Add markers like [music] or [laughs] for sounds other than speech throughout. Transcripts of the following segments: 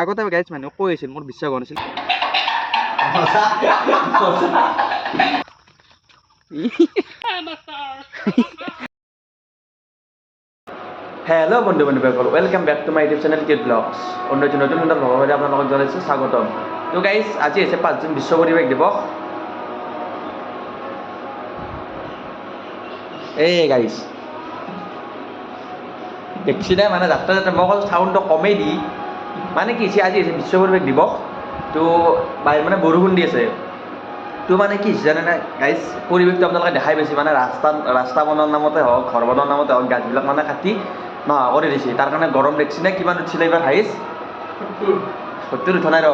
আগতে গাইজ মানুহে কৈ আছিল, মোৰ বিশ্বাস হোৱা নাছিল। হেল্ল' বন্ধু বান্ধৱীসকল welcome back to my YouTube channel kid vlogs অন্য এজন নতুন নতুন ভ্লগৰ সৈতে আপোনালোকক জনাইছোঁ, স্বাগতম। তো গাইজ আজি হৈছে পাঁচ জুন বিশ্ব পৰিৱেশ দিৱস। এই গাইজ দেখিছিলে মানে যাত্ৰা যাত্ৰা মই অকল চাউণ্ডটো কমেই দি মানে কি হৈছে আজি হৈছে বিশ্ব পৰিৱেশ দিৱস তো বাহিৰত মানে বৰষুণ দি আছে। তো মানে কি হৈছে জানেনে গাইজ পৰিৱেশটো আপোনালোকে দেখাই পাইছে মানে ৰাস্তা ৰাস্তা বনোৱাৰ নামতে হওক ঘৰ বনোৱাৰ নামতে হওক গাছবিলাক মানে কাটি নোহোৱা কৰি দিছে। তাৰ কাৰণে গৰম দেখিছেনে কিমান উঠিছিলে এইবাৰ হাইছ সত্তৰ। উঠা নাই ৰ।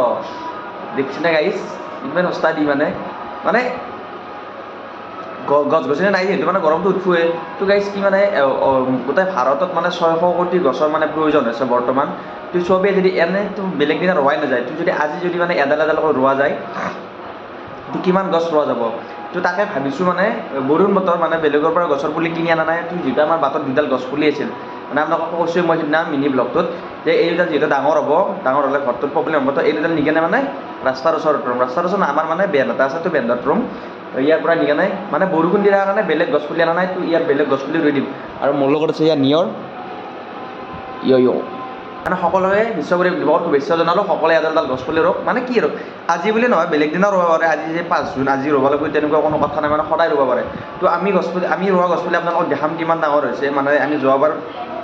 দেখিছেনে গাইছ ইমান সস্তা দি মানে। মানে গছ গছনি নাই যিহেতু মানে গৰমটো উঠোৱে। তো গাইছ কি মানে গোটেই ভাৰতত মানে ছয়শো কোটি গছৰ মানে প্ৰয়োজন হৈছে বৰ্তমান। তো চবেই যদি এনেতো বেলেগ দিনা ৰোৱাই নাযায়। তো যদি আজি যদি মানে এডাল এডালকৈ ৰোৱা যায় তো কিমান গছ ৰোৱা যাব? তো তাকে ভাবিছোঁ মানে বৰষুণ বতৰ মানে বেলেগৰ পৰা গছৰ পুলি কিনি অনা নাই। তো যিটো আমাৰ বাটত দুডাল গছ পুলি আছিল। মানে আপোনালোকক কৈছোঁ মই সিদিনা মিনি ব্লগটোত যে এই দুডাল যিহেতু ডাঙৰ হ'ব, ডাঙৰ হ'লে ঘৰটোত প্ৰব্লেম হ'ব, তো এই দুডাল নিকেনে মানে ৰাস্তাৰ ওচৰত ৰুম। ৰাস্তাৰ ওচৰত আমাৰ মানে বেন এটা আছে, তো বেণ্ডত ৰুম। ইয়াৰ পৰা নিকেনে মানে বৰষুণ দিয়াৰ কাৰণে বেলেগ গছ পুলি অনা নাই, তো ইয়াত বেলেগ গছ পুলি ৰুই দিম। আৰু মোৰ লগত আছে ইয়াৰ নিয়ৰ। ইয় মানে সকলোৱে বিশ্ব পৰিৱেশ দিৱসৰ শুভেচ্ছা জনালোঁ সকলোৱে এডাল এডাল গছ পুলি ৰুওক। মানে কি আৰু আজি বুলি নহয় বেলেগ দিনাও ৰুব পাৰে আজি যে পাঁচ জুন আজি ৰুব লাগিব তেনেকুৱা কোনো কথা নাই মানে সদায় ৰুব পাৰে। তো আমি গছ পুলি আমি ৰোৱা গছ পুলি আপোনালোকক দেখাম কিমান ডাঙৰ হৈছে মানে আমি যোৱাবাৰ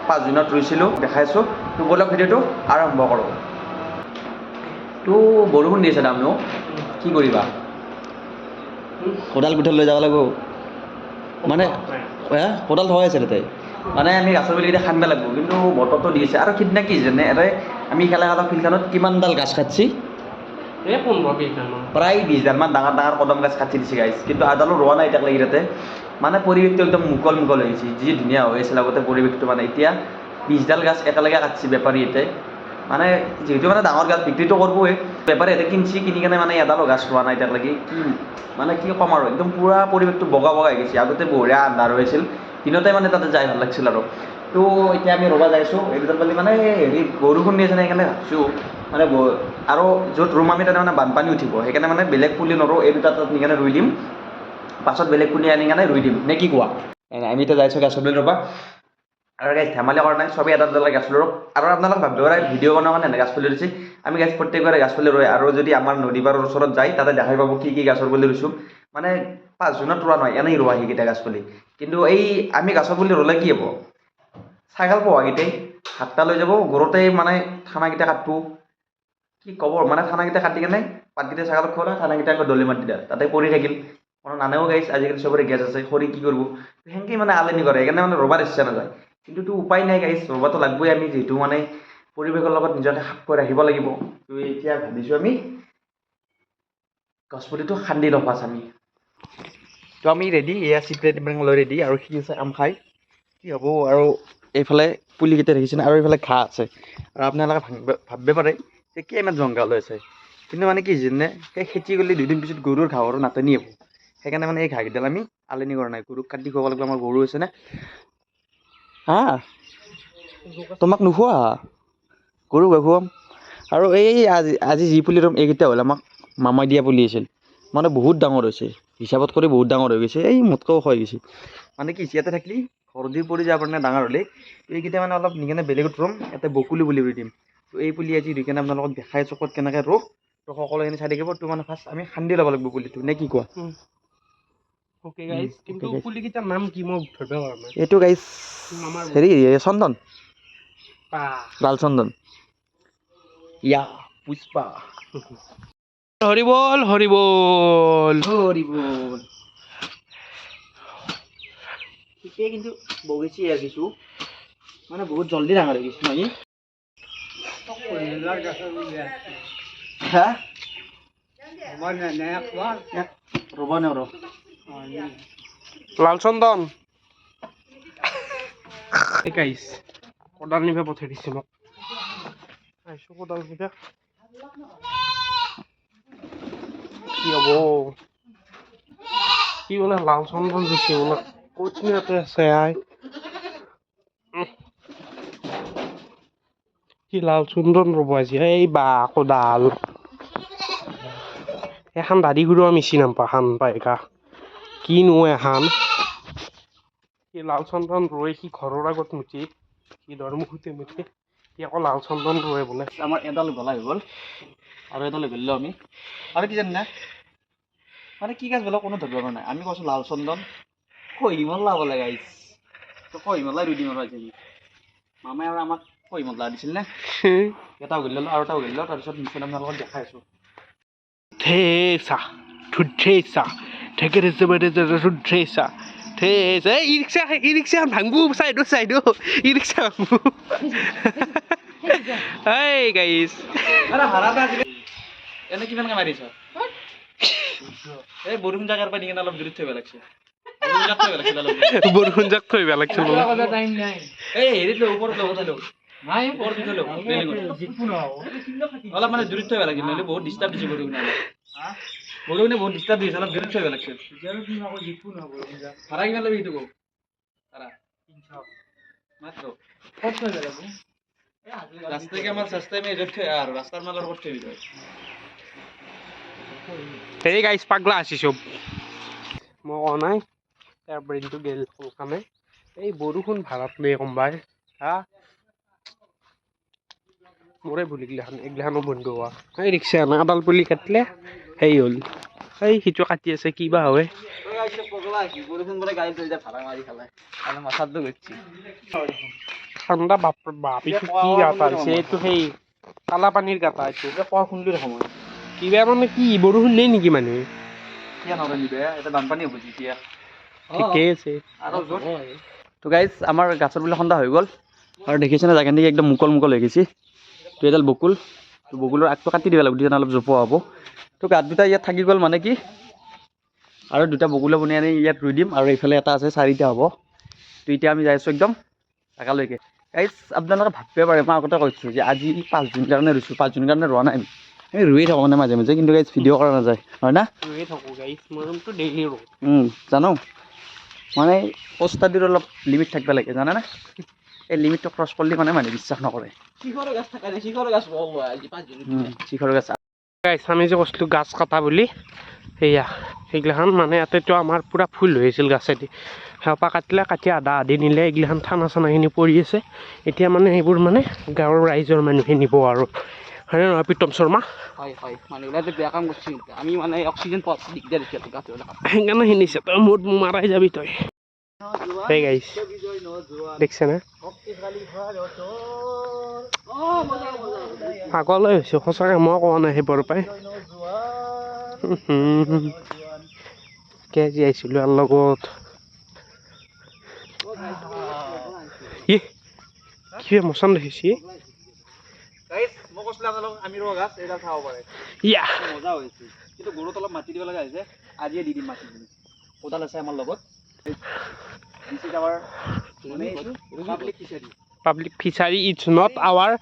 পাঁচ জুনত ৰুইছিলোঁ দেখাইছোঁ। তো ব'লক ভিডিঅ'টো আৰম্ভ কৰোঁ। তো বৰষুণ দি আছে দামনো কি কৰিবা? কোদাল পিঠা লৈ যাব লাগিব। মানে হে কোদাল থোৱাই আছে তাতে। মানে আমি গাছৰ এতিয়া খান্দিব লাগিব কিন্তু বতৰটো দি আছে। আৰু সিদিনা কি জানে এটাই আমি খেলা খেলা ফিল্ডখনত কিমানডাল গাছ কাটছি? প্ৰায় বিছডালমান ডাঙৰ ডাঙৰ কদম গছ কাটি দিছে গাইছ কিন্তু আদালো ৰোৱা নাই এতিয়ালৈকে তাতে মানে পৰিৱেশটো একদম মুকল মুকল হৈ গৈছে যি ধুনীয়া হৈ আছিল আগতে পৰিৱেশটো মানে। এতিয়া বিছডাল গাছ একেলগে কাটছি বেপাৰী এতে। মানে যিহেতু মানে ডাঙৰ গাছ বিক্ৰীটো কৰিবই বেপাৰী এতে কিনছি কিনি কেনে মানে এডালো গাছ ৰোৱা নাই এতিয়ালৈকে। কি মানে কি ক'ম আৰু একদম পূৰা পৰিৱেশটো বগা বগা হৈ গৈছে। আগতে বঢ়িয়া আন্ধাৰ হৈ আছিল। দিনতে মানে তাতে যাই ভাল লাগিছিল আৰু। তো এতিয়া আমি ৰ'বা যাইছোঁ পালি মানে হেৰি বৰষুণ দি আছে সেইকাৰণে ভাবছোঁ মানে আৰু য'ত ৰুম আমি তাতে মানে বানপানী উঠিব সেইকাৰণে মানে বেলেগ পুলি নৰোঁ এই দুটা তাত নিকেনে ৰুই দিম। পাছত বেলেগ পুলি আনি কেনে ৰুই দিম নে কি কোৱা? আমি এতিয়া যাইছোঁ গাছ পুলি ৰ'বা। আৰু গাছ ধেমালি কৰা নাই চবেই এটা দুটা গাছ ৰুওক আৰু আপোনালোক ভাবিব পাৰে ভিডিঅ' বনোৱাৰ কাৰণে গাছ পুলি ৰুইছে। আমি গাছ প্ৰত্যেকবাৰে গাছ পুলি ৰুৱে। আৰু যদি আমাৰ নদী পাৰৰ ওচৰত যায় তাতে দেখাই পাব কি কি গছৰ পুলি ৰুইছোঁ। মানে পাঁচ জুনত ৰোৱা নহয়, এনেই ৰোৱা সেইকেইটা গাছ পুলি কিন্তু এই আমি গাছৰ পুলি ৰুলে কি হ'ব? ছাগাল পোৱাকেইটাই হাতটা লৈ যাব ঘৰতেই মানে খানাকেইটা কাটবো কি ক'ব মানে খানাকেইটা কাটি কেনে পাতকেইটা ছাগালক খোৱালে খানাকেইটা আকৌ দলি মাতি দিয়া তাতে পৰি থাকিল। কোনো নানেও গাইছ, আজিকালি চবৰে গেছ আছে, খৰি কি কৰিব? সেনেকেই মানে আলনি কৰে, সেইকাৰণে মানে ৰবাৰ ইচ্ছা নাযায়। কিন্তু উপায় নাই গাইছ ৰবাতো লাগবই আমি যিহেতু মানে পৰিৱেশৰ লগত নিজকে খাপ কৰি ৰাখিব লাগিব। তো এতিয়া ভাবিছোঁ আমি, গছপুলিটো খান্দি লওঁ ফাৰ্ষ্ট আমি। তো আমি ৰেডি এয়া চিপ্ৰেট লৈ ৰেডি আৰু সি আছে আম খাই। কি হ'ব আৰু এইফালে পুলিকেইটা দেখিছেনে আৰু এইফালে ঘাঁহ আছে। আৰু আপোনালোকে ভাবিব পাৰে যে ইমান জংঘল হৈ আছে। কিন্তু মানে কি জানে সেই খেতি কৰিলে দুদিন পিছত গৰুৰ ঘাঁহৰো নাটনি হ'ব। সেইকাৰণে মানে এই ঘাঁহকেইডাল আমি আলনি কৰা নাই। গৰুক কাটি খুৱাব লাগিব আমাৰ গৰু আছেনে হা? তোমাক নোখোৱা? গৰু খুৱাম। আৰু এই আজি আজি যি পুলি ৰুম এইকেইটা হ'ল আমাক মামাই দিয়া পুলি আছিল। মানে বহুত ডাঙৰ হৈছে। হিচাপত কৰি বহুত ডাঙৰ হৈ গৈছে। এই মোতকৈও হৈ গৈছে। মানে কি ইয়াতে থাকিলে ঘৰ দি পৰি যাব পাৰে ডাঙৰ হ'লে। এইকেইটা মানে অলপ নিকেনে বেলেগত ৰুম ইয়াতে বকুলি বুলি ৰুই দিম। তো এই পুলি আজি ৰুই কেনে আপোনালোকক দেখাই আছোঁ ক'ত কেনেকৈ ৰুওঁ তো সকলোখিনি চাই থাকিব। তো মানে ফাৰ্ষ্ট আমি খান্দি ল'ব লাগিব পুলিটো নে কি কোৱা? গাইজ এইটো মামাৰ হেৰি চন্দন। লাল চন্দন। ইয়া পুষ্পা। হৰি বল হৰি বল। হৰি বল। ঠিকেই কিন্তু বগিছে ইয়াৰ কিছু। মানে বহুত জল্দি ডাঙৰ হৈ গৈছে নহয় হা ৰ'ব নোৱাৰো লাল চন্দন গাইজ কোদাল নিবা পঠাই দিছে মোক আহিছোঁ কোদাল নিবা কি হ'ব? কি বোলে লাল চন্দন দিছে বোলে ক'তনো আছে উম। কি লাল চন্দন ৰ'ব আজি, এই বা কোদাল। এখন দাড়ি আমি চিনি নাপাওঁ হান পাইকা কিনো এখন? সি লাল চন্দন ৰৈ সি ঘৰৰ আগত মুঠি? সি দৰমুখতে মুঠি? সি আকৌ লাল চন্দন ৰৈ বোলে। আমাৰ এডাল গলা হৈ গ'ল। আৰু এডাল গ'লো আমি। আৰু কি জানি না। মানে কি গাছ বোলে কোনো ধৰিব পৰা নাই আমি কৈছোঁ লাল চন্দন। কহিমল লাব লাগে আইছ তো কহিমলাই ৰুই দিম আৰু আজি মামাই আৰু আমাক কহিমলা দিছিল নে? এটাও গলি ল'লোঁ আৰু এটাও গলি। ল'লোঁ তাৰপিছত নিশ্চয় আপোনালোকক লগত দেখাই আছোঁ। থেচা ধুধেচা ঠেকেৰে ধুধেচা থেচা এই ই ৰিক্সা ই ৰিক্সা ভাঙবো। চাইডো চাইডো ই ৰিক্সা ভাঙবো এই গাইছ এনে কিমানকে মাৰিছ? এই বৰষুণ জাগাৰ পৰা নি কিনে অলপ দূৰত থৈ লাগছে বৰষুণ জাক থৈ থৈ বেয়া লাগিছিল এই হেৰিত লৈ ওপৰত লৈ লওঁ ৰেলিঙত। অলপ মানে দূৰত থৈ লাগিছিল নহ'লে বহুত ডিষ্টাৰ্ব দিছে বৰষুণে বৰষুণে বহুত ডিষ্টাৰ্ব দিছে অলপ দূৰত থৈ লাগিছিল। ভাড়া কিমান ল'বি সেইটো কওঁ ভাড়া মাত্ৰ। ৰাস্তাকে আমাৰ চেষ্টাই আমি এজত থৈ আহা আৰু ৰাস্তাৰ মাজৰ ওপৰত থৈ দিলোঁ এই গাইছ পাগলা আছি চব মই কোৱা নাই তাৰ ব্ৰেইনটো গেল কাৰণে এই বৰষুণ ভাড়াত লৈ কোনোবাই হা মোৰে ভুলি গিলাখান এইগিলাখানো বন্ধ হোৱা এই ৰিক্সা আনা এডাল পুলি কাটিলে সেই হ'ল এই সিটো কাটি আছে কি বা হয় ঠাণ্ডা বাপ বাপ কি গাতা হৈছে এইটো সেই কালা পানীৰ গাতা এইটো কোৱা শুনিলোঁ সময় কিবা মানে কি বৰষুণ নেই নেকি যেতিয়া। ঠিকেই আছে। আৰু তো গাইজ আমাৰ গাছৰ বোলে সন্ধ্যা হৈ গ'ল। আৰু দেখিছেনে জাগাখিনি একদম মুকল মুকল হৈ গৈছে। তো এডাল বকুল। তো বকুলৰ আগটো কাটি দিব লাগিব তেতিয়া অলপ জোপোৱা হ'ব। তো গাত দুটা ইয়াত থাকি গ'ল মানে কি? আৰু দুটা বকুলে বনাই আনি ইয়াত ৰুই দিম। আৰু এইফালে এটা আছে চাৰিটা হ'ব। তো এতিয়া আমি যাই আছোঁ একদম জাগালৈকে গাইজ আপোনালোকে ভাবিব পাৰে মই আগতে কৈছোঁ যে আজি পাঁচদিন কাৰণে ৰুইছোঁ পাঁচদিন কাৰণে ৰোৱা নাই। আমি আমি ৰুইয়ে থাকোঁ মানে মাজে মাজে কিন্তু গাইজ ভিডিঅ' কৰা নাযায় হয় না? ৰৈ থাকোঁ গাইছ মই ৰুমটো ডেইলি ৰোঁ উম, জানো? মানে পোষ্টাদিৰ অলপ লিমিট থাকিব লাগে জানানে? এই লিমিটটো ক্ৰছ কৰিলে মানে মানুহে বিশ্বাস নকৰে। শিখৰ গাছ গাইছ আমি যে কৈছিলোঁ গাছ কটা বুলি সেয়া সেইগিলাখান মানে ইয়াতেতো আমাৰ পূৰা ফুল হৈ আছিল গাছেদি। সেয়াপা কাটিলে কাটি আধা আধি নিলে এইগিলাখান থানা চানাখিনি পৰি আছে। এতিয়া মানে সেইবোৰ মানে গাঁৱৰ ৰাইজৰ মানুহে নিব আৰু। হয়নে নহয় প্ৰীতম শৰ্মা হয় হয় মানুহবিলাকে বেয়া কাম কৰিছে আমি মানে অক্সিজেন পোৱাত দিগদাৰ হৈছে গাছবিলাক সেইকাৰণে শুনিছে তই মোৰ মাৰাই যাবি তই। সেই গাইছ দেখিছে না? পাগলৈ হৈছোঁ সঁচাকৈ মই কোৱা নাই সেইবোৰ পাই। কেজি আহিছিলোঁ ইয়াৰ লগত। ই কিবা মচান দেখিছি? মই কৈছিলোঁ আপোনালোকক আমি ৰোৱা গাছ এইডাল চাব পাৰে। ইয়া মজা হৈছে কিন্তু গৰুত অলপ মাটি দিব লগা হৈছে আজিয়ে দি দিম মাটিখিনি। কোদাল আছে আমাৰ লগত। This is our মানে public fishery. Public fishery it's not our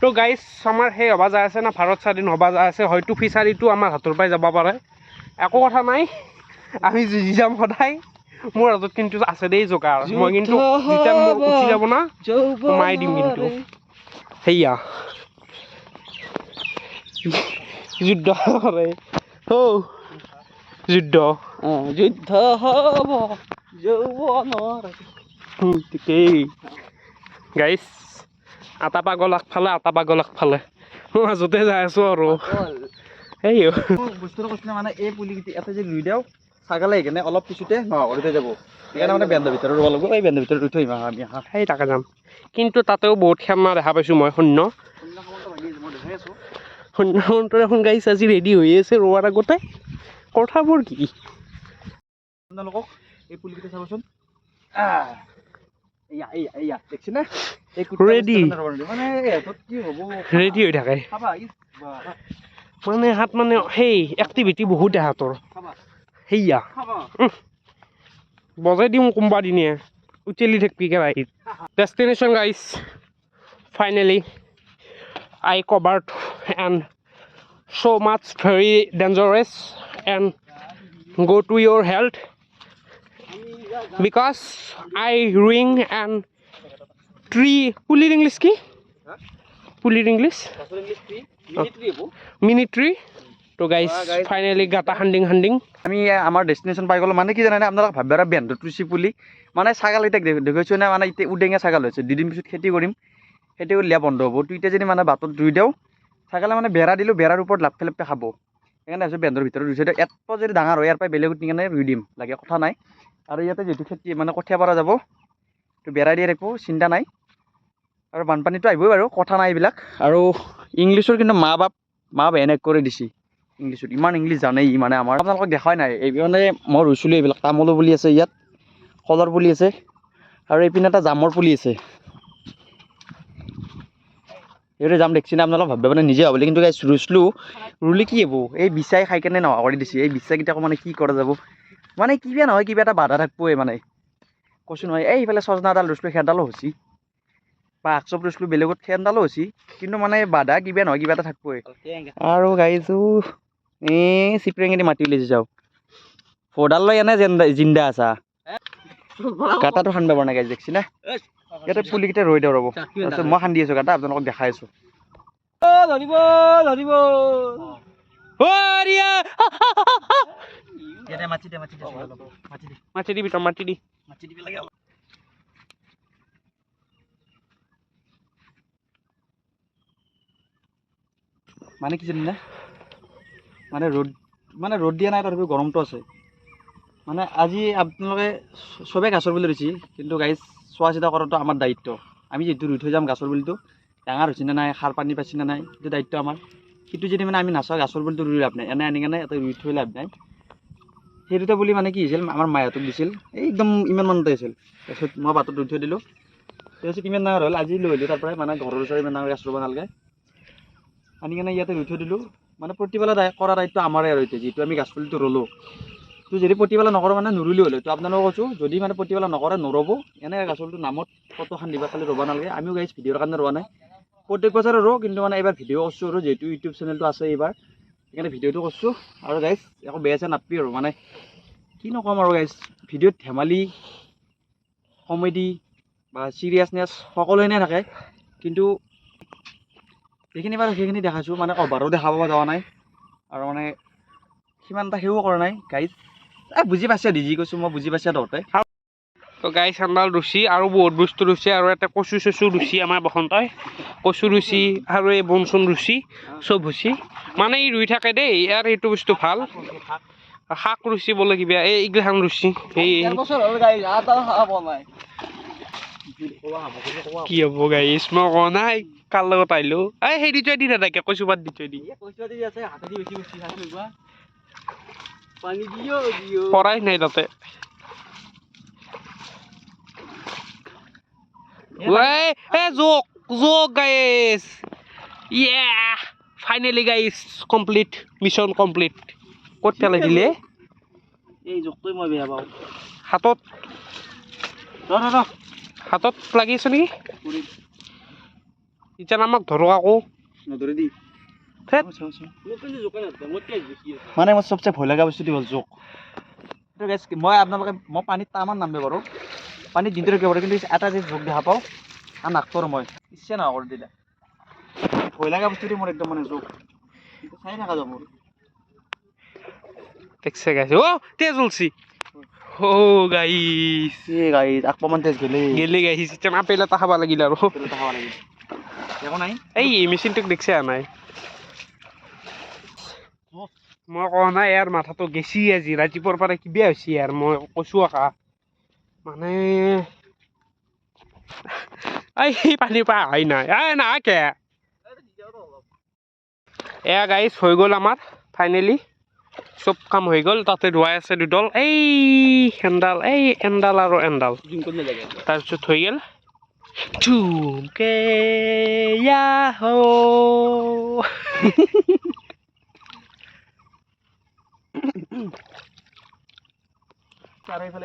তো গাইজ আমাৰ সেই হ'বা যায় আছে না ভাৰত স্বাধীন হ'বা যায় আছে হয়তো ফিচাৰীটো আমাৰ হাতৰ পৰাই যাব পাৰে। একো কথা নাই। আমি যুঁজি যাম সদায়। মোৰ হাতত কিন্তু আছে দেই যোগাৰ মই কিন্তু যেতিয়া মোৰ উঠি যাব না সোমাই দিম কিন্তু। সেয়া যুদ্ধ কৰে হৌ যুদ্ধ যুদ্ধ হ'ব যৌৱনৰ হুম, ঠিকেই গাইছ আটা পাগল আগফালে আটা পাগল আগফালে মই মাজতে যাই আছোঁ আৰু সেই বস্তুটো কৈছিলে মানে এই পুলিকেইটা এটা যে ৰুই দিওঁ ছাগালে সেইকাৰণে অলপ পিছতে নহৰিতে যাব। সেইকাৰণে মানে বেণ্ডৰ ভিতৰত ৰুব লাগিব এই বেণ্ডৰ ভিতৰত ৰুই থৈ আহিম আমি হা সেই তাকে যাম। কিন্তু তাতেও বহুত খেলনা দেখা পাইছোঁ মই শূন্য। শূন্য শূন্য দেখোন গাইছ আজি ৰেডি হৈ আছে ৰোৱাৰ আগতে। কথাবোৰ কি? আপোনালোকক এই পুলিকেইটা চাবচোন। আহ, ৰেডি হৈ থাকে। মানে হাত মানে সেই এক্টিভিটি বহুত দেহাতৰ সেয়া বজাই দিম কোনোবা দিনে। উচেলি থাকিবি কেৰাহীত destination guys finally I covered and so' much very dangerous and go to your health because I ruin and tree পুলিৰ ইংলিছ কি পুলিৰ ইংলিছ মিনিট্ৰি তো গাইজ ফাইনেলি গাটা খান্দিং খান্দিং আমি আমাৰ ডেষ্টিনেশ্যন পাই গ'লো। মানে কি জানেনে আপোনালোক ভাবিব বেন্দৰ টুচি পুলি। মানে ছাগাল এতিয়া দেখুৱাইছোঁ নে মানে এতিয়া উদেঙা ছাগাল হৈছে। দুদিন পিছত খেতি কৰিম। খেতি কৰিলে বন্ধ হ'ব। তো এতিয়া যদি মানে বাটত ৰুই দিওঁ ছাগালে মানে বেৰা দিলোঁ বেৰাৰ ওপৰত লাপ ফেলাপকৈ খাব। সেইকাৰণে ভাবিছোঁ বেন্দৰ ভিতৰত ৰুইছোঁ দিওঁ। ইয়াত যদি ডাঙৰ হয় ইয়াৰ পৰাই বেলেগত নিকেনে ৰুই দিম। লাগে কথা নাই। আৰু ইয়াতে যিহেতু খেতি মানে কঠীয়া পৰা যাব তো বেৰা দিয়ে একো চিন্তা নাই। আৰু বানপানীটো আহিবই বাৰু কথা নাই এইবিলাক। আৰু ইংলিছৰ কিন্তু মা বাপ মা বাপ এনে কৰি দিছে। ইংলিছত ইমান ইংলিছ জানেই ই মানে আমাৰ। আপোনালোকক দেখাই নাই এই মানে মই ৰুইছিলোঁ এইবিলাক তামোলো পুলি আছে ইয়াত কলৰ পুলি আছে আৰু এইপিনে এটা জামৰ পুলি আছে। এইটো জাম দেখছি না আপোনালোক ভাবিব মানে নিজে ভাবিলে কিন্তু ৰুইছিলোঁ ৰুলে কি হ'ব? এই বিচাই খাই কেনে নোহোৱা কৰি দিছে এই বিচাকেইটাকো মানে কি কৰা যাব? মানে কিবা নহয় কিবা এটা বাধা থাকিবই মানে। কৈছোঁ নহয় এই ইফালে চজনা এডাল ৰুইছিলোঁ সেইডালো হৈছে। বা আকচপ ৰুইছিলোঁ বেলেগত সেইডালো হৈছে কিন্তু মানে বাধা কিবা নহয় কিবা এটা থাকিবই। আৰু গাইছো এই চিপৰেঙেদি মাতি উলিয়াইছে যাওঁ ফোৰডাল লৈ এনে জিন্দা জিন্দা আছা কাটাটো খান্দিব পৰা নাই গাইজ দেখছি না ইয়াতে পুলিকেইটা ৰৈ দিওঁ ৰ'ব তাৰপিছত মই খান্দি আছোঁ কাটা আপোনালোকক দেখাই আছোঁ ধৰিব ধৰিব ৰিয়া ইয়াতে মাতি দে মাতি দে মাতি দে মাতি দিবি তই মাতি দি মাতি দিব লাগে মানে কি জানি না মানে ৰ'দ মানে ৰ'দ দিয়া নাই তথাপিও গৰমটো আছে। মানে আজি আপোনালোকে চবে গাছৰ বুলি ৰুইছে কিন্তু গাইজ চোৱা চিতা কৰাটো আমাৰ দায়িত্ব। আমি যিহেতু ৰুই থৈ যাম গাছৰ পুলিটো ডাঙৰ হৈছে নে নাই সাৰ পানী পাইছে নে নাই সেইটো দায়িত্ব আমাৰ। সেইটো যদি মানে আমি নাচাওঁ গাছৰ পুলিটো ৰুই লাভ নাই। এনে আনি কেনে ইয়াতে ৰুই থৈ লাভ নাই। সেই দুটা পুলি মানে কি হৈছিল আমাৰ মাহঁতক দিছিল। এই একদম ইমান মানতে আছিল তাৰপিছত মই বাটত ৰুই থৈ দিলোঁ। তাৰপিছত ইমান ডাঙৰ হ'ল আজি লৈ আহিলোঁ তাৰ পৰাই মানে ঘৰৰ ওচৰত ইমান ডাঙৰ গছ ৰুব নালাগে। আনি কেনে ইয়াতে ৰুই থৈ দিলোঁ। মানে প্ৰতিপালন কৰা দায়িত্ব আমাৰে আৰু এতিয়া যিহেতু আমি গাছ পুলিটো ৰুলোঁ। তো যদি প্ৰতিপালন নকৰোঁ মানে নুৰুলেও হ'লে। তো আপোনালোকক কৈছোঁ যদি মানে প্ৰতিপালন নকৰে নৰব। এনে গাছ পুলিটো নামত ফটো খান দিবা খালি ৰুব নালাগে। আমিও গাইছ ভিডিঅ'ৰ কাৰণে ৰোৱা নাই। প্ৰত্যেক বছৰে ৰুওঁ কিন্তু মানে এইবাৰ ভিডিঅ' কৰিছোঁ আৰু যিহেতু ইউটিউব চেনেলটো আছে এইবাৰ। সেইকাৰণে ভিডিঅ'টো কৰিছোঁ। আৰু গাইছ একো বেয়া চেয়া নাপাবি আৰু মানে কি নক'ম আৰু গাইছ ভিডিঅ'ত ধেমালি কমেডি বা চিৰিয়াছনেছ সকলোখিনিয়ে থাকে। কিন্তু সেইখিনি বাৰু সেইখিনি দেখাইছোঁ মানে অভাৰো দেখাব যোৱা নাই। আৰু মানে সিমান এটা সেও কৰা নাই এই বুজি পাইছে দি যি কৈছোঁ মই বুজি পাইছে তহঁতে। তো গাই চান্দাল ৰুচি আৰু বহুত বস্তু ৰুচি আৰু এটা কচু চচু ৰুচি আমাৰ বসন্তই। কচু ৰুচি আৰু এই বন চন ৰুচি চব ৰুচি। মানে ই ৰুই থাকে দেই ইয়াৰ এইটো বস্তু ভালো। শাক ৰুচি বোলে কিবা এই এইগিলাখান ৰুচি এই কি হ'ব গাইছ মই কোৱা নাই কাৰ লগত আহিলোঁ? এই সেই দি থৈ দি নাথাকে কচু পাত দি থৈ দি। পৰাই নাই তাতে। joke, joke guys. Yeah, finally guys, complete, mission complete. ক'ত পেলাই দিলে এই জোকটোৱে মই বেয়া পাওঁ। হাতত। ৰ ৰ। হাতত লাগি আছে নেকি? এতিয়া আমাক ধৰক আকৌ। মানে মোৰ চবচে ভয় লগা বস্তুটো হ'ল জোক। এইটো guys মই আপোনালোকে মই পানীত টামান নামবে বাৰু পানীত দিনটো ৰাখিব পাৰোঁ কিন্তু এটা যে জোক দেখা পাওঁ আৰু নাকটোৰ মই ইচ্ছা নহয় দিলে। ভয় লগা বস্তুটো মোৰ একদম মানে জোক। চাই থকা যাব। দেখছে গাইছে অ' তেজ ওলছি খাব লাগিল আৰু খাব লাগিব একো নাই? এই মেচিনটোক দেখছে নাই? মই কোৱা নাই ইয়াৰ মাথাটো গেছি আজি ৰাতিপুৱাৰ পৰা কিবা হৈছে ইয়াৰ? মই কৈছোঁ আকা। মানে এই সেই পানীৰ পৰা অহাই নাই। এই নাহাকে। এয়া গাইছ হৈ গ'ল আমাৰ ফাইনেলি চব কাম হৈ গ'ল, তাতে ধোৱাই আছে দুডাল। এই হেণ্ডাল এই এণ্ডাল আৰু এণ্ডাল। তাৰপিছত হৈ গ'ল, ঝুমকে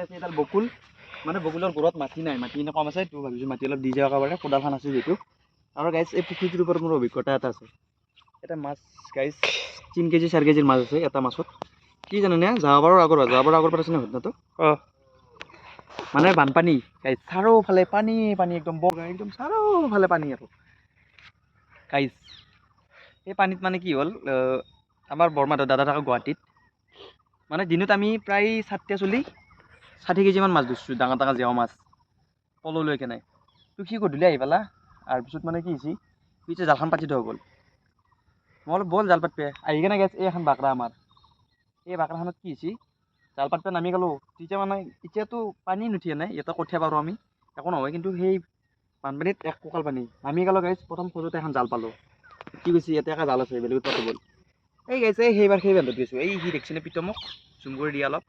আছে এডাল বকুল। মানে বকুলৰ ঘৰত মাটি নাই, মাটি এনে কম আছে তো ভাবিছোঁ মাটি অলপ দি যাব পাৰে কোদালখন আছে যিহেতু। আৰু গাইছ এই পুখুৰীটোৰ ওপৰত মোৰ অভিজ্ঞতা এটা আছে। এটা মাছ গাইছ তিন কেজি চাৰি কেজিৰ মাছ আছে এটা মাছত। কি জানেনে যোৱাবাৰৰ আগৰ যোৱাবাৰৰ আগৰ পৰা আছে নে ঘটনাটো? অঁ। মানে বানপানী গাইছ চাৰিওফালে পানী পানী একদম বগা একদম চাৰিওফালে পানী আৰু। গাইজ এই পানীত মানে কি হ'ল আমাৰ বৰমাহঁতৰ দাদা থকা গুৱাহাটীত। মানে দিনত আমি প্ৰায় ষাঠিটা চলি ষাঠি কেজিমান মাছ ধৰিছোঁ ডাঙৰ ডাঙৰ জীয়া মাছ পল লৈ কেনে তো সি গধূলি আহি পেলা আৰু পিছত মানে কি হৈছে যে জালখন পাতি থৈ গ'ল। মই বোলো ব'ল জাল পাতপে আহি কেনে গেছ এই এখন বাকৰা আমাৰ। এই বাকৰাখনত কি হৈছে? জাল পাতপে নামি গ'লোঁ। তেতিয়া মানে এতিয়াতো পানী নুঠি নাই ইয়াতে কঠীয়া পাৰোঁ আমি। একো নহয় কিন্তু সেই বানপানীত এক কঁকাল পানী। নামি গ'লোঁ গাইজ প্ৰথম খোজতে এখন জাল পালোঁ। কি কৈছে ইয়াতে এটা জাল আছে বেলেগত পাতি গ'ল এই গাইছে এই সেইবাৰ সেই বান্ধত গৈছোঁ। এই সি দেখিছেনে পিতমক? জুম কৰি দিয়া অলপ।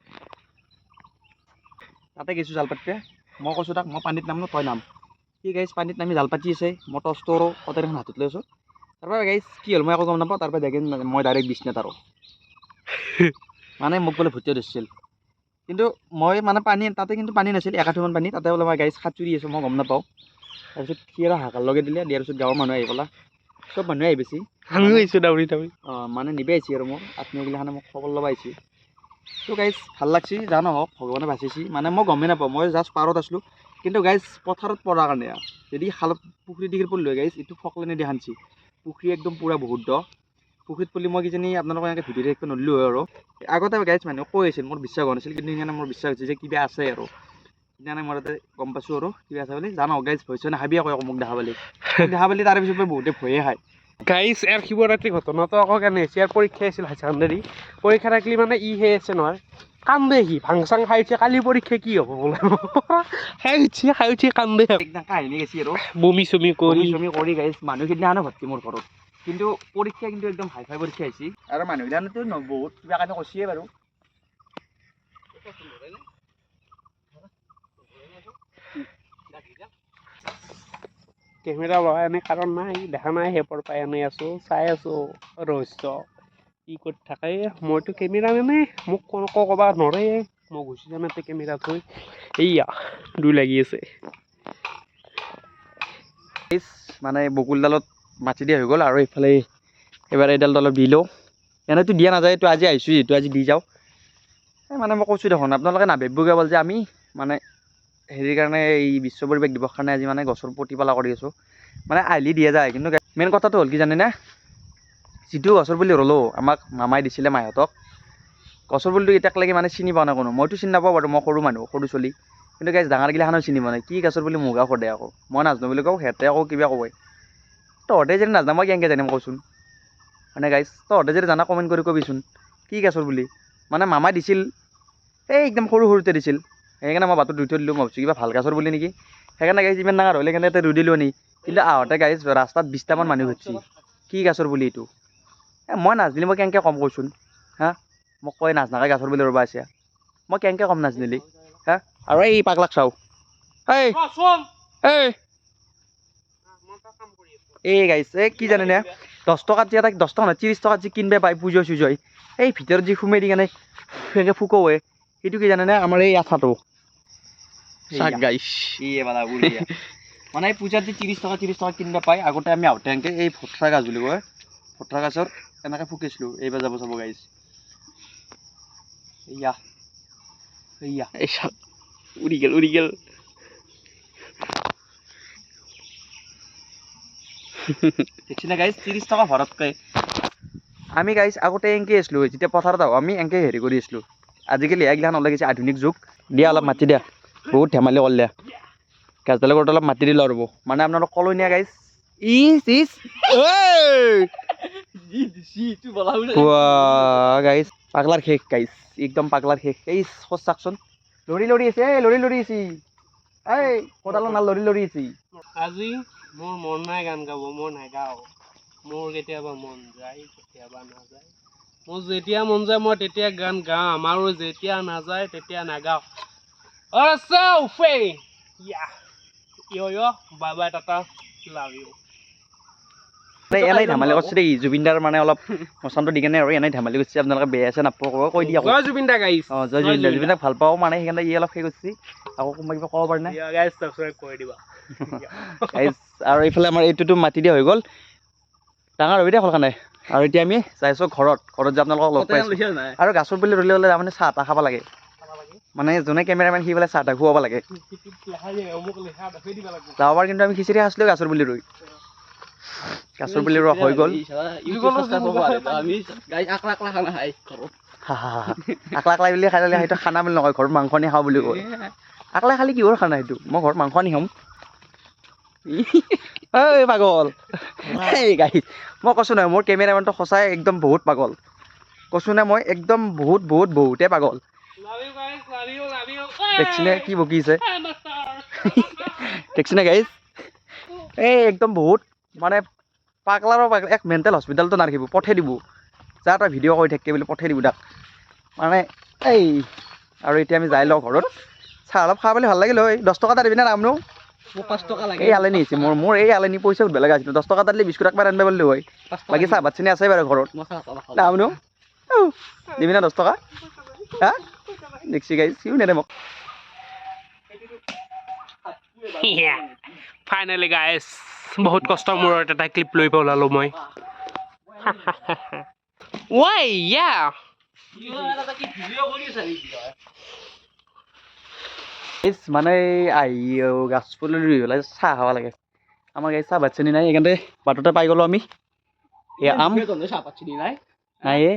তাতে গৈছোঁ জাল পাতপে মই কৈছোঁ তাক মই পানীত নামনো তই নাম। সি গাইছ পানীত নামি জাল পাতি আছে। মই টৰ্চটো আৰু কটাৰীখন হাতত লৈ আছোঁ। তাৰপৰা গাইছ কি হ'ল? মই একো গম নাপাওঁ তাৰপৰা দেখি মই ডাইৰেক্ট বিচনাত আৰু। [laughs] মানে মোক বোলে ভূতে ধৰিছিল। কিন্তু মই মানে পানী তাতে কিন্তু পানী নাছিল একাঠুমান পানী তাতে বোলে মই গাইছ সাঁতুৰি আছোঁ মই গম নাপাওঁ। তাৰপিছত সি আৰু হাকাৰ লগে দিলে দিয়াৰ পিছত গাঁৱৰ মানুহ আহি পেলা চব মানুহে আহি বেছি। আমি গৈছোঁ দাউৰি দাউৰি। অঁ মানে নিবে আহিছে আৰু মোক আত্মীয়গিলাখানে মোক খবৰ ল'ব আহিছে তো গাইজ ভাল লাগছি জানো হওক ভগৱানে বাচিছি। মানে মই গমেই নাপাওঁ মই জাষ্ট পাৰত আছিলোঁ। কিন্তু গাইজ পথাৰত পৰাৰ কাৰণে। যদি খালত পুখুৰী দিগিৰ পৰিলোঁ গাইজ এইটো ফকলেনে দি সানছি পুখুৰী একদম পূৰা বহুত দ। পুখুৰীত পৰি মই কিজানি আপোনালোকক এনেকৈ ভিডিঅ' নল্লো হয় আৰু। আগতে গাইজ মানুহে কৈ আছিল, মোৰ বিশ্বাস হোৱা নাছিল, কিন্তু সেইকাৰণে মোৰ বিশ্বাস হৈছে যে কিবা আছে আৰু। সেইকাৰণে মই তাতে গম পাইছোঁ আৰু, কিবা আছে বুলি। জানো গাইজ ভইচ নাহাবি আকৌ আকৌ মোক দেখা পালি দেখা পালি তাৰে মই বহুতে ভয়ে খায়। গাইছ ইয়াৰ শিৱৰাত্ৰি ঘটনাটো আকৌ কেনে হৈছে? ইয়াৰ পৰীক্ষা আছিল হায়াৰ ছেকেণ্ডাৰী পৰীক্ষা থাকিলে মানে ই সেই আছে নহয়। কান্দে সি ভাং চাং খাই উঠি কালি পৰীক্ষা কি হ'ব বোলে? [laughs] খাই উঠি খাই উঠি কান্দে একদম কাহিনী গেছি আৰু। বমি চমি কৰি। চমি কৰি গাইছ মানুহ সিদিনাখনে ভৰ্তি মোৰ ঘৰত। কিন্তু পৰীক্ষা কিন্তু একদম হাই ফাই পৰীক্ষা আহিছে আৰু মানুহবিলাকেতো বহুত কিবা কাৰণে কৈছিয়ে বাৰু। কেমেৰা লোৱা এনে কাৰণ নাই দেখা নাই সেইপৰ পাই আনি আছোঁ চাই আছোঁ ৰহস্য। কি কৰি থাকে মইতো কেমেৰা মানে মোক কোনো ক'ব নৰে মই গুচি যাম ইয়াতে কেমেৰা থৈ। এইয়া দুই লাগি আছে। মানে বকুলডালত মাটি দিয়া হৈ গ'ল আৰু এইফালে এইবাৰ এইডালটো অলপ দি লওঁ। এনেইতো দিয়া নাযায় এইটো আজি আহিছোঁ যিহেতু আজি দি যাওঁ। এই মানে মই কৈছোঁ দেখোন আপোনালোকে নাভাবিব কেৱল যে আমি মানে হেৰিৰ কাৰণে এই বিশ্ব পৰিৱেশ দিৱস কাৰণে আজি মানে গছৰ প্ৰতিপালা কৰি আছোঁ। মানে আইলি দিয়া যায় কিন্তু মেইন কথাটো হ'ল কি জানেনে? যিটো গছৰ পুলি ৰুলোঁ আমাক মামাই দিছিলে মাহঁতক গছৰ পুলিটো এতিয়ালৈকে মানে চিনি পোৱা নাই কোনো। মইতো চিনি নাপাওঁ বাৰু মই সৰু মানুহ সৰু চলি কিন্তু গাইজ ডাঙৰগিলাখানেও চিনি পোৱা নাই। কি গছৰ পুলি মুগা সোধে আকৌ? মই নাজানো বুলি কওঁ সিহঁতে আকৌ কিবা কয় তহঁতে যদি নাজানা মই কেনেকৈ জানিম কচোন? মানে গাইজ তহঁতে যদি জানা কমেণ্ট কৰি কবিচোন। কি গছৰ বুলি মানে মামাই দিছিল এই একদম সৰু সৰুতে দিছিল। সেইকাৰণে মই বাটত ৰুই থৈ দিলোঁ মই ভাবিছোঁ কিবা ভাল গছৰ বুলি নেকি? সেইকাৰণে গাইজ ইমান ডাঙৰ হ'লে সেইকাৰণে ৰুই দিলোঁ নি। কিন্তু আহোঁতে গাইজ ৰাস্তাত বিছটামান মানুহ ঘুৰছি কি গছৰ বুলি এইটো? এ মই নাজনিলে মই কেনেকৈ কম কচোন হা? মোক কয় নাজনাকৈ গছৰ বুলি ৰ'বা আছে। মই কেনেকৈ কম নাজনিলি হা? আৰু এই পাগলাক চাওঁ। এই এই। এই গাইছ এই কি জানেনে দহ টকাত যে তাক দহ টকা নহয় ত্ৰিছ টকাত যে কিনবে পায় পুজো চুজয় এই ভিতৰত যি সোমাই দি কেনে এনেকৈ ফুকো হয় সেইটো কি জানেনে আমাৰ এই আঠাটো। চাক গাইছ এই এবাৰ মানে এই পূজাত যে ত্ৰিছ টকা ত্ৰিছ টকা কিনিব পায় আগতে আমি আহোঁতে এনেকৈ এই ভঠৰা গাছ বুলি কয় ভঠৰা গাছৰ এনেকৈ ফুকিছিলোঁ? এইবাৰ যাব চাব এই চাক উৰি গেল উৰি গেল। দেখিছেনে গাইজ ত্ৰিছ টকা ভৰতকৈ। আমি গাইজ আগতে এংকে আছিলোঁ যেতিয়া পথাৰত আহোঁ আমি এংকে হেৰি কৰি আছিলোঁ। আজিকালি এইগিলাখান ওলাই গৈছে আধুনিক যুগ। দিয়া অলপ মাটি দিয়া। বহুত ধেমালি কৰিলে গাছডালৰ ঘৰত অলপ মাটি দিলোঁ ৰ'ব মানে আপোনালোক কলনীয়া গাইজ ইচ ইচ গাইজ পাগলাৰ শেষ গাইজ একদম পাগলাৰ শেষ এই খোজ চাকচোন লৰি লৰি আছে এই লৰি লৰি আছে। এই কোদালৰ নাল লৰি লৰি আছে। আজি মোৰ মন নাই গান গাব মই নাগাওঁ। মোৰ কেতিয়াবা মন যায় কেতিয়াবা নাযায়। মোৰ যেতিয়া মন যায় মই তেতিয়া গান গাওঁ আমাৰো যেতিয়া নাযায় তেতিয়া Nagaon. অচে yeah yeah yeah bye bye tata love you. এনেই ধেমালি কৰিছে দেই জুবিনদাৰ মানে অলপ মচানটো দি কেনে আৰু এনেই ধেমালি কৰিছে আপোনালোকে বেয়া আছে নাপাব কৈ দিয়া আকৌ। জয় জুবিন দা গাইছ অঁ জয় জুবিনদা জুবিনদাক ভাল পাওঁ মানে সেইকাৰণে ই অলপ সেই কৰিছে। আকৌ কোনোবা কিবা ক'ব পাৰে নে? গাইছ ছাবস্ক্ৰাইব কৰি দিবা। [laughs] Guys, আৰু এইফালে আমাৰ এইটোতো মাটি দিয়া হৈ গ'ল। ডাঙৰ হৈ দিয়া কলখানে আৰু এতিয়া আমি যাইছোঁ ঘৰত ঘৰত যে আপোনালোকক লগ পাইছোঁ। আৰু গাছৰ পুলি ৰুলে হ'লে তাৰমানে চাহ তাহ খাব লাগে। মানে যোনে কেমেৰামেন সি বোলে চাহ তাহ খুৱাব লাগে। [laughs] যোৱাবাৰ কিন্তু আমি খিচিৰি খাইছিলোঁ গাছৰ পুলি ৰুই। গাছৰ পুলি ৰোৱা হৈ গ'ল। আকলা আকলাই বুলি খাই ল'লে সেইটো খানা বুলি নকয় ঘৰত মাংস আনি খাওঁ বুলি কয়। আকলাই খালি কিহৰ খানা সেইটো? মই ঘৰত মাংস আনি খাম ঐ পাগল। এই গাইছ মই কৈছোঁ নহয় মোৰ কেমেৰামেনটো সঁচাই একদম বহুত পাগল। কৈছোঁ নে মই একদম বহুত বহুত বহুতেই পাগল। দেখিছেনে কি বকিছে? দেখিছেনে গাইজ এই একদম বহুত মানে পাগলাৰো পাগলা এক মেণ্টেল হস্পিটেলটো নাৰাখিব পঠাই দিব। যা তই ভিডিঅ' কৰি থাকিবি বুলি পঠাই দিব তাক। মানে এই আৰু এতিয়া আমি যাই লওঁ ঘৰত। চাহ অলপ খাব পালে ভাল লাগিল হয়। দহ টকা এটা দিবি নে ৰামনো এই আলেনি আহিছে মোৰ মোৰ এই আলেনি পইচা সুধিব লগা আছিল। দহ টকা এটা দিলে বিস্কুট একবাৰ আনিব পাৰিলোঁ হয়। বাকী চাহ ভাত চিনি আছে বাৰু ঘৰত। ৰামনো ঔ, দিবি না দহ টকা? হা? দেখছি সিও নেদে মোক ফাইনেলি গাইজ বহুত কষ্টৰ মূৰত এটা ক্লিপ লৈ পেলালোঁ মই। [laughs] ৱাই ইয়া মানে আহি গাছ পুলি ৰুই পেলাই চাহ খাব লাগে। আমাৰ গাড়ী চাহ ভাত চিনি নাই? সেইকাৰণে বাটতে পাই গ'লোঁ আমি। এ আম। নাই এ।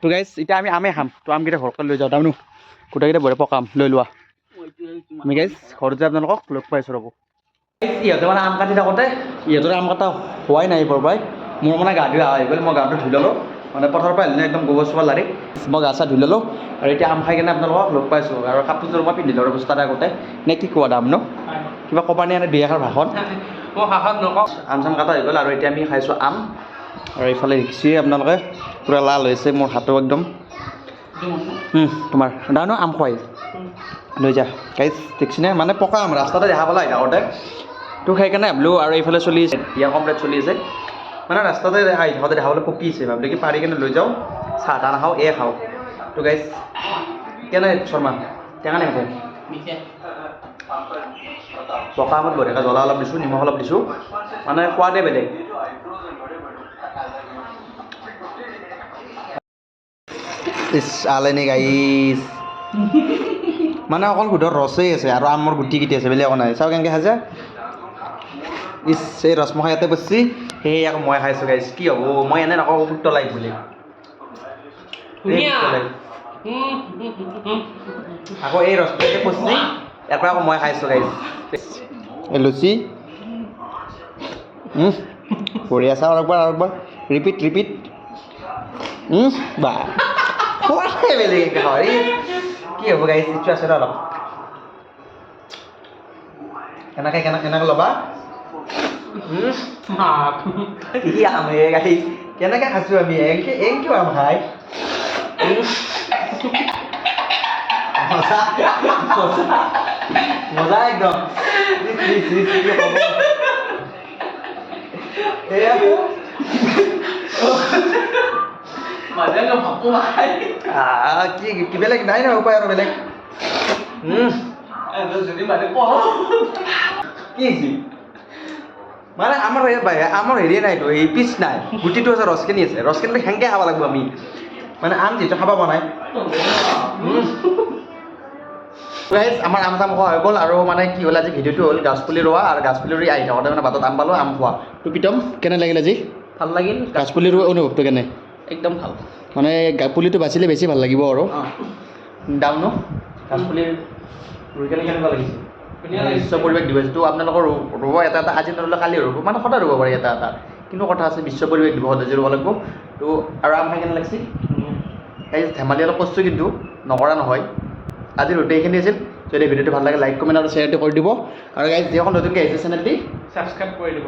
তো গাইজ এতিয়া আমি আমে খাম। তো আমকেইটা ঘৰকৈ লৈ যাওঁ। তাৰমানো গোটেইকেইটা বঢ়িয়া পকাম লৈ লোৱা। আমি গাইজ ঘৰত যে আপোনালোকক লগ পাইছোঁ ৰ'ব। ইহঁতে মানে আম কাটি থাকোঁতে ইহঁতৰ আম কটা হোৱাই নাই এইবাৰ পৰাই। মোৰ মানে গা ধুই আহি গ'ল মই গাটো ধুই ল'লোঁ। মানে পথাৰৰ পৰা আহিলে একদম গোবৰ চোবৰ লাৰি মই গা চা ধুই ল'লোঁ। আৰু এতিয়া আম খাই কিনে আপোনালোকক লগ পাইছোঁ। আৰু কাপোৰযোৰ মই পিন্ধি লোৱাৰ অৱস্থাতে আগতে। নে কি কোৱা দাম ন? কিবা ক'বা নে এনে দুই এষাৰ ভাষণ? মই সাহত নকওঁ। আম চাম কাটা হৈ গ'ল আৰু এতিয়া আমি খাইছোঁ আম। আৰু এইফালে দেখিছে আপোনালোকে পূৰা লাল হৈছে মোৰ হাতো একদম। হুম, তোমাৰ দানো আম খুৱাই। লৈ যা। গাইজ দেখিছেনে? মানে পকা আম, ৰাস্তাতে দেখা পালা আগতে তো সেইকাৰণে ভাবিলোঁ আৰু এইফালে চলি আছে। বিয়া কমপ্লেট চলি আছে। মানে ৰাস্তাতে আহি থাকোঁতে দেখা পালে পকিছে ভাবিলোঁ কি পাৰি কিনে লৈ যাওঁ। চাহ তাহ নাখাওঁ, এয়ে খাওঁ। তো গাইজ কেনে শৰ্মা? টেঙা নে মিঠে পকা আমত বঢ়িয়াকৈ জ্বলা অলপ দিছোঁ, নিমখ অলপ দিছোঁ। মানে সোৱাদে বেলেগ। ইছ, আলেনি গাইছ মানে অকল সুধৰ ৰসেই আছে আৰু আমৰ গুটি কেইটি আছে বেলেগ একো নাই। চাওঁ কেনেকৈ খাইছে ইছ এই ৰসমলাই ইয়াতে পচছি সেয়ে আকৌ মই খাইছোঁ গাইছ কি হ'ব? মই এনে নকওঁ লাইফ বুলি। আকৌ এই ৰসমলাইতে পচছি ইয়াৰ পৰা আকৌ মই খাইছোঁ গাইছ এই লুচি। বঢ়িয়া চাওঁ আৰু একবাৰ আৰু একবাৰ ৰিপিট ৰিপিট বা [laughs] বেলেগ হয় কি হ'ব গাইছ ইটো আছে অলপ কেনেকৈ কেনেকৈ কেনেকৈ ল'বা কি আম হে কেনেকৈ খাইছোঁ আমি এংকে এংকে আম খাই মজা মজা একদম এয়া কি কি বেলেগ নাই ন উপায় আৰু বেলেগ কি মানে আমাৰ আমাৰ হেৰি নাইতো এই পিচ নাই গুটিটো আছে ৰসখিনি আছে ৰসখিনি সেনেকৈ খাব লাগিব আমি মানে আম যিটো খাব পৰা নাই গাইজ আমাৰ আম চাম খোৱা হৈ গ'ল আৰু মানে কি হ'ল আজি ভিডিঅ'টো হ'ল গাছপুলি ৰোৱা আৰু গাছপুলি ৰুই আহি থাকোঁতে মানে বাটত আম পালোঁ আম খোৱা তো প্ৰীতম কেনে লাগিল আজি ভালো লাগিল গাছপুলি ৰোৱা অনুভৱটো কেনে একদম ভাল। মানে গা- পুলিটো বাচিলে বেছি ভাল লাগিব আৰু। দাম ন? গাছপুলি ৰুই কেনে কেনেকুৱা লাগিছে? বিশ্ব পৰিৱেশ দিৱস যিটো আপোনালোকৰ ৰুব এটা এটা আজি নৰুলে কালি ৰুব মানে সদায় ৰুব পাৰি এটা এটা। কিন্তু কথা আছে বিশ্ব পৰিৱেশ দিৱসত আজি ৰুব লাগিব। তো আৰু আম খাই কেনে লাগিছে? এই ধেমালি অলপ কৰিছোঁ কিন্তু নকৰা নহয়। আজি ৰুটি এইখিনি আছিল যদি ভিডিঅ'টো ভাল লাগে লাইক কমেণ্ট আৰু শ্বেয়াৰটো কৰি দিব। আৰু গাইজ যিসকল নতুনকৈ আহিছে চেনেলটি ছাবস্ক্ৰাইব কৰি দিব।